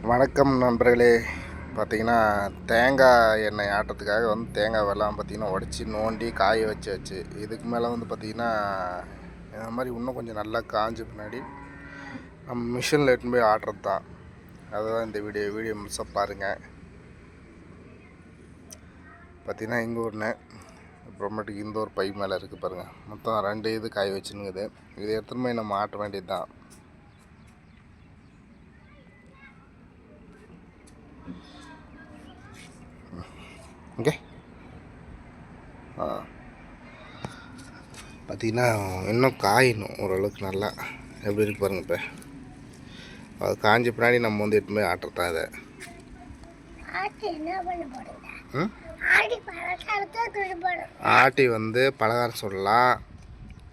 வணக்கம் நண்பர்களே. பார்த்தீங்கன்னா தேங்காய் எண்ணெய் ஆட்டுறதுக்காக வந்து தேங்காய் வெள்ளம் பார்த்தீங்கன்னா உடச்சி நோண்டி காய வச்சு வச்சு இதுக்கு மேலே வந்து பார்த்திங்கன்னா இந்த மாதிரி இன்னும் கொஞ்சம் நல்லா காஞ்ச பின்னாடி நம்ம மிஷினில் எடுத்துன்னு போய் ஆட்டுறது தான் அதுதான் இந்த வீடியோ வீடியோ முழுசாக பாருங்கள் பார்த்தீங்கன்னா இங்கே ஒன்று அப்புறமேட்டுக்கு இந்த ஒரு பை மேலே இருக்குது பாருங்கள் மொத்தம் ரெண்டு இது காய வச்சுனுங்குது இதை எடுத்துன்னு போய் நம்ம ஆட்ட வேண்டியது தான் ஓகே ஆ. பார்த்தீங்கன்னா இன்னும் காயணும் ஓரளவுக்கு நல்லா. எப்படி இருக்கு பாருங்க இப்போ. அது காஞ்ச பின்னாடி நம்ம வந்து எட்டு போய் ஆட்டுறதான் இதை. ஆட்டு வந்து பலகாரம் சுடலாம்.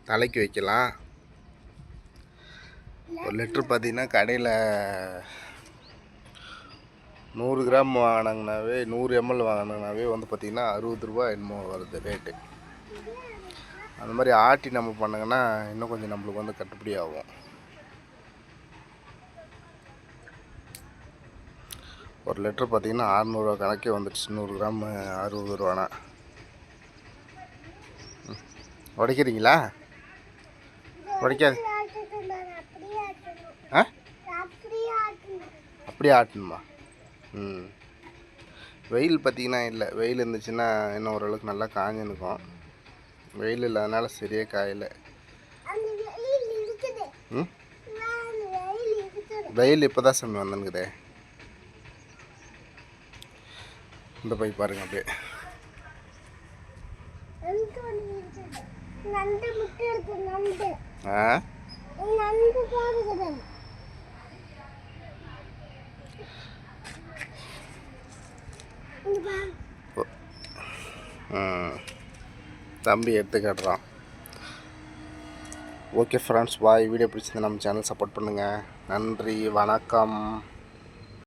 தலைக்கு வைக்கலாம். ஒரு லிட்ரு பார்த்தீங்கன்னா கடையில் நூறு கிராம் வாங்கினாங்கனாவே நூறு எம்எல் வாங்கினாவே வந்து பார்த்திங்கன்னா அறுபது ரூபா என்னமோ வருது ரேட்டு அந்த மாதிரி ஆட்டி நம்ம பண்ணோங்கன்னா இன்னும் கொஞ்சம் நம்மளுக்கு வந்து கட்டுப்படி ஆகும். ஒரு லிட்டர் பார்த்தீங்கன்னா அறநூறுவா கணக்கே வந்துடுச்சு. நூறு கிராம் அறுபது ரூபானா. உடைக்கிறீங்களா? உடைக்காது. ஆ? அப்படியே ஆட்டணுமா? ம் வெயில் பார்த்தீங்கன்னா இல்லை. வெயில் இருந்துச்சுன்னா இன்னும் ஓரளவுக்கு நல்லா காஞ்சு நிற்கும் வெயில் இல்லாதனால சரியாக காயலை. வெயில் ம்? வெயில் இப்போ தான் சாமி வந்துனுக்குதே இந்த போய் பாருங்க அப்படியே. நண்டு நண்டு நண்டு ஆ நண்டு போடுகிறது இங்க பாரு ம் தம்பி எடுத்து காட்டுறான் ஓகே ஃப்ரெண்ட்ஸ் பாய் வீடியோ பிடிச்சிருந்தா நம்ம சேனல் சப்போர்ட் பண்ணுங்கள் நன்றி வணக்கம்.